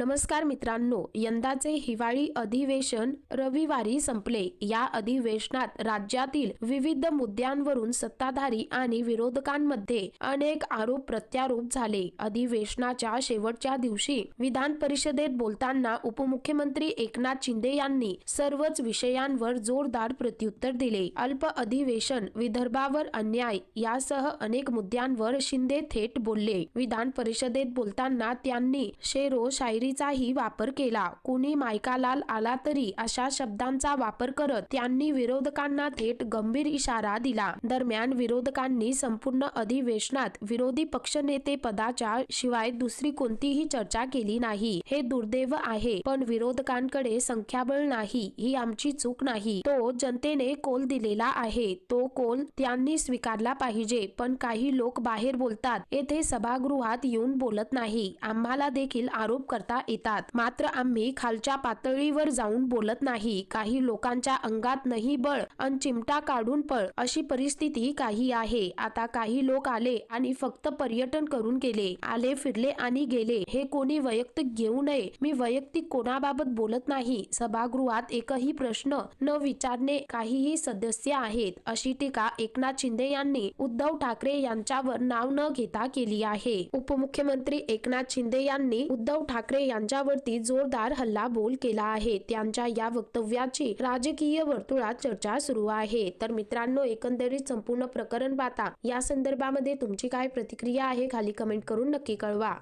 नमस्कार मित्रांनो यंदाचे हिवाळी अधिवेशन रविवारी संपले. या अधिवेशनात राज्यातील विविध मुद्द्यांवरून सत्ताधारी आणि विरोधकांमध्ये अनेक आरोप प्रत्यारोप झाले. अधिवेशनाच्या शेवटच्या दिवशी विधान परिषदेत बोलताना उपमुख्यमंत्री एकनाथ शिंदे यांनी सर्वच विषयांवर जोरदार प्रत्युत्तर दिले. अल्प अधिवेशन विदर्भावर अन्याय यासह अनेक मुद्द्यांवर शिंदे थेट बोलले. विधान परिषदेत बोलताना त्यांनी शेरो शायरी शायरीचाही वापर केला. कुणी मायकालाल आला तरी अशा शब्दांचा वापर करत त्यांनी विरोधकांना थेट गंभीर इशारा दिला. दरम्यान विरोधकांनी संपूर्ण अधिवेशनात विरोधी पक्षनेते पदाच्या शिवाय दुसरी कोणतीही चर्चा केली नाही. हे दुर्दैव आहे पण विरोधकांकडे संख्याबळ नाही ही आमची चूक नाही. तो जनतेने कोल दिलेला आहे तो कोल त्यांनी स्वीकारला पाहिजे पण काही लोक बाहेर बोलतात येथे सभागृहात येऊन बोलत नाही. आम्हाला देखील आरोप करता बोलता येतात. मात्र आम्ही खालच्या पातळीवर जाऊन बोलत नाही. काही लोकांच्या अंगात नाही बळ अन चिमटा काढून पळ अशी परिस्थिती काही आहे. आता काही लोक आले आणि फक्त पर्यटन करून गेले. आले फिरले आणि गेले. हे कोणी वैयक्तिक घेऊ नये. मी वैयक्तिक कोणाबाबत बोलत नाही. सभागृहात एकही प्रश्न न विचारणे काहीही सदस्य आहेत. अशी टीका एकनाथ शिंदे यांनी उद्धव ठाकरे यांच्यावर नाव न घेता केली आहे. उपमुख्यमंत्री एकनाथ शिंदे यांनी उद्धव ठाकरे यांच्यावरती जोरदार हल्ला बोल केला आहे. त्यांच्या या वक्तव्याची राजकीय वर्तुळात चर्चा सुरू आहे. तर मित्रांनो एकंदरीत संपूर्ण प्रकरण पाहता या संदर्भामध्ये तुमची काय प्रतिक्रिया आहे खाली कमेंट करून नक्की कळवा.